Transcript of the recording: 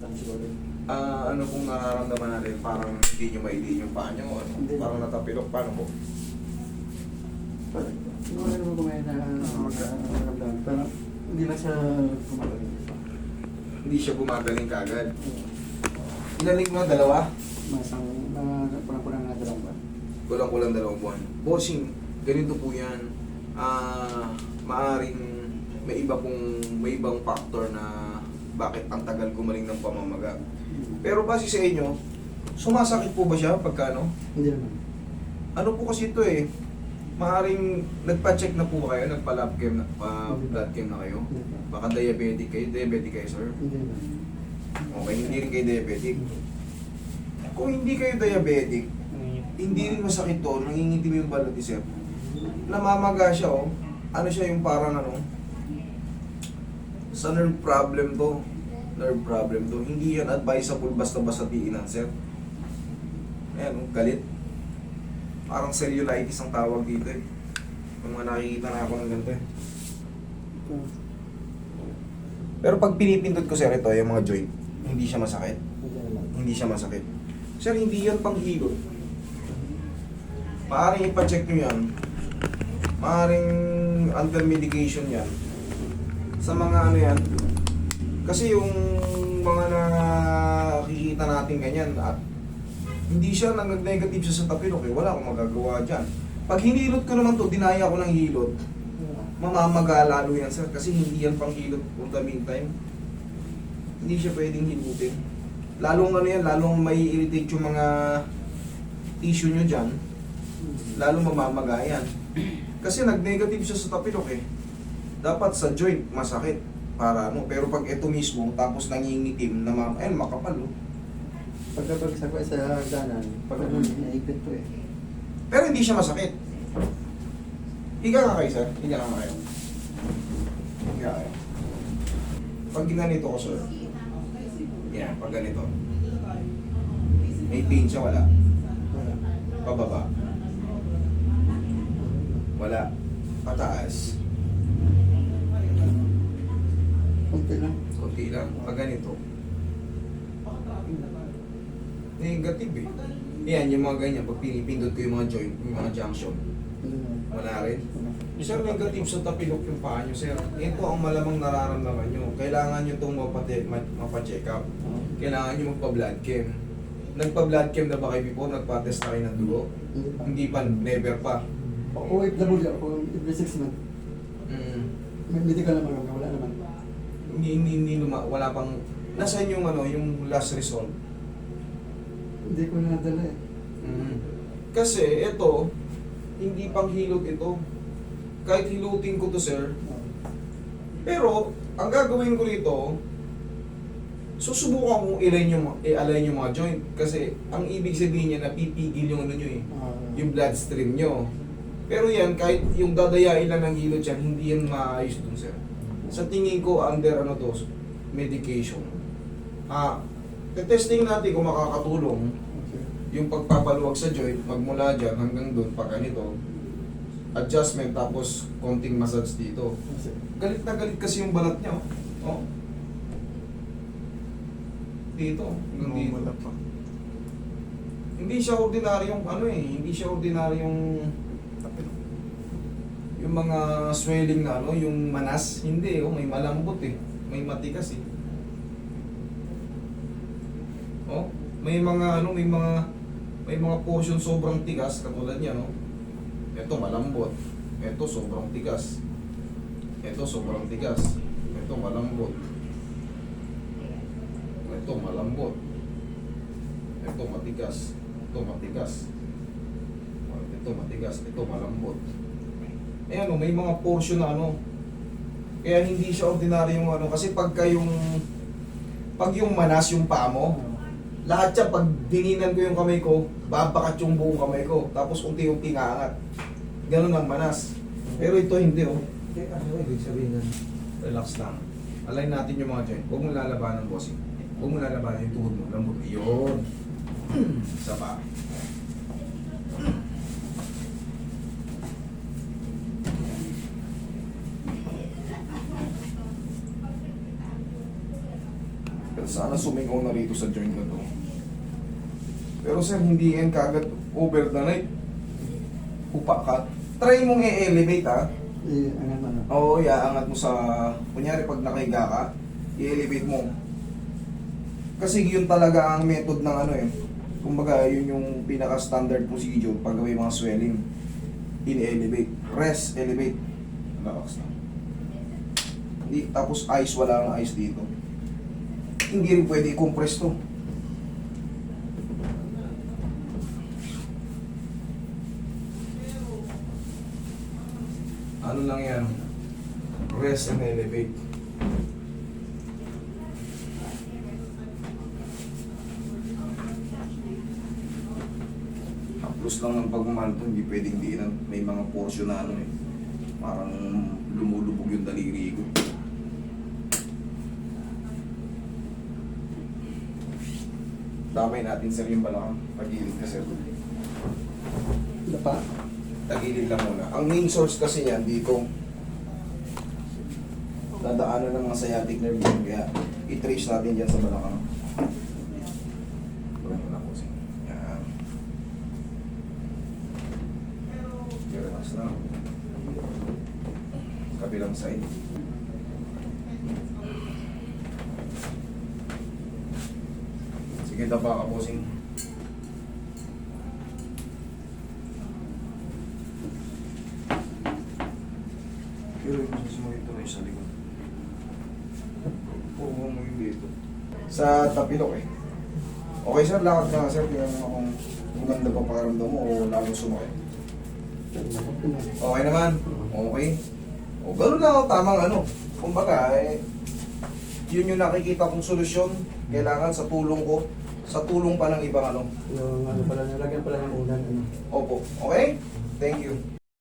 lang siguro. Ah, ano pong nararamdaman natin? Parang hindi nyo maidiin yung paa nyo? Ano? Hindi. Parang natapilok. Paano po? Parang, siguro naman kumain na magkakamdaman. Pero hindi lang siya kumagaling. Hindi siya gumagaling kaagad. Ilan link mo? Dalawa? Masang, mga pulang-pulang na dalawang ba? Kulang-kulang dalawang buwan. Bossing, ganito po yan. Ah, maaring may iba pong may ibang factor na bakit ang tagal gumaling ng pamamaga. Pero base sa inyo, sumasakit po ba siya pagka ano? Hindi naman. Ano po kasi ito eh, maaring nagpa-check na po kayo, nagpa-lab cam na, pa-blood cam na kayo. Baka diabetic kayo, diabetic kayo sir. Hindi naman. Okay, hindi rin kayo diabetic. Kung hindi kayo diabetic, hindi rin masakit to, nangingitim yung balat ni sir. Namamaga siya oh. Ano siya yung parang ano, sa nerve problem to. Nerve problem to. Hindi yan advisable basta-basta tiinan sir. Ayan, oh, galit. Parang cellulitis ang tawag dito eh. Yung mga nakikita na ako ng ganito eh. Pero pag pinipindot ko sir ito, yung mga joint, hindi siya masakit. Hindi siya masakit. Sir, hindi yan panghilot. Maaring ipacheck nyo yan. Maaring under medication yan. Sa mga ano yan. Kasi yung mga nakikita natin ganyan at hindi siya nag-negative siya sa tapilok eh. Wala akong magagawa dyan. Pag hinilot ko naman to, dinaya ko ng hilot, mamamaga lalo yan sir. Kasi hindi yan panghilot for the meantime. Hindi siya pwedeng hilutin. Lalong ano yan, lalong may irritate yung mga tissue nyo dyan, lalong mamamaga yan. Kasi nag-negative siya sa tapilok eh. Dapat sa joint, masakit. Para ano, pero pag ito mismo, tapos nangingitim, na ma- ayun, makapal oh. Pagkabagsak ko sa hagdanan, pag ano, naipit to eh. Pero hindi siya masakit. Higa nga kayo, sir. Higa nga kayo. Higa kayo. Pag ginanito ko, sir. Yan, pag ganito. May pain siya. Wala. Pababa. Wala. Pataas. Kunti lang. Kunti lang. Pag ganito. Negative eh. Yan, yung mga ganyan. Pag pinipindot ko yung mga joint, yung mga junction. Wala rin. Sir, negative sa tapilok yung paa nyo, sir. Ito ang malamang nararamdaman nyo. Kailangan nyo itong mapate- ma- mapacheck up. Kailangan nyo magpa-blood chem. Nagpa-blood chem na ba kayo before? Nagpa-test na kayo ng dugo? Hindi pa. Never pa. OFW ako, every six months. Mm. May medical naman wala naman. Hindi, hindi, hindi luma, wala pang... Nasaan yung ano, yung last result? Hindi ko na nadala eh. Mm. Kasi ito, hindi pang hilot ito. Kahit hilutin ko to, sir. Pero, ang gagawin ko rito, susubukan kong i-align yung, i-align yung mga joint. Kasi, ang ibig sabihin niya, napipigil yung ano nyo eh. Ah, Yung bloodstream nyo. Pero yan, kahit yung dadayain lang ng hilot yan, hindi yan maayos dun, sir. Sa tingin ko, under ano to, medication. Ah, testing natin kung makakatulong okay. yung pagpapaluwag sa joint, magmula dyan hanggang doon, pag ganito, adjustment tapos konting massage dito. Galit na galit kasi yung balat niya, oh. oh. Dito, hanggang dito. Pa. Hindi siya ordinaryong ano eh, hindi siya ordinaryong yung mga swelling na ano, yung manas, hindi oh, may malambot eh, may matigas eh. Oh, may mga ano, may mga may mga portion sobrang tigas katulad niya no. Ito malambot. Ito sobrang tigas. Ito sobrang tigas. Ito malambot. Ito malambot. Ito matigas. Ito matigas. Ito matigas. Ito malambot. Ayan o, may mga portion na ano. Kaya hindi siya ordinaryong ano. Kasi pagka yung pag yung manas yung paa mo, lahat siya pag dininan ko yung kamay ko, babakat yung buong kamay ko. Tapos unti-unti ngaangat. Ganun ang manas. Pero ito hindi oh. Eh, ano ibig sabihin nun? Relax lang. Align natin yung mga joint. Huwag mo lalabanan, bossing. Huwag mo lalabanan yung tuhod mo. Lambot. Yun. Isa pa. Pero sana sumingaw na rito sa joint na to. Pero sir, hindi yan kagad over the night. Upa ka. Try mong i-elevate ha. Eh, ano man. Oo, iaangat mo sa... Kunyari pag nakahiga ka, i-elevate mo. Kasi yun talaga ang method ng ano eh. Kumbaga, yun yung pinaka-standard procedure pag may mga swelling. In-elevate. Rest, elevate. Relax na. Hindi, tapos ice, wala nang ice dito. Hindi rin pwede i-compress to. Ano lang yan? Rest and elevate. Plus lang ng pagmamahal to, hindi pwedeng diinan. May mga portion na ano eh. Parang lumulubog yung daliri ko. Damay natin sir yung balakang. Pagilid ka sir. Dapa. Tagilid lang muna. Ang main source kasi niyan dito. Dadaanan ng mga sciatic nerve yan. Kaya i-trace natin dyan sa balakang. Gawin mo na po sir. Yan. Okay, relax na. Kabilang side. Sige, dapa ka posing. Pero yung mas mo ito ay sa likod. Oo, mo yung dito. Sa tapilok eh. Okay sir, lakad ka nga sir. Tingnan mo kung maganda pa pakaramdam mo o lalo sumakit. Okay naman? Okay. O, ganun lang, oh, tamang ano. Kumbaga, eh, yun yung nakikita kong solusyon. Kailangan sa tulong ko, sa tulong pa ng ibang ano. Yung ano pala, nilagyan pala ng ulan. Ano. Opo, okay? Thank you.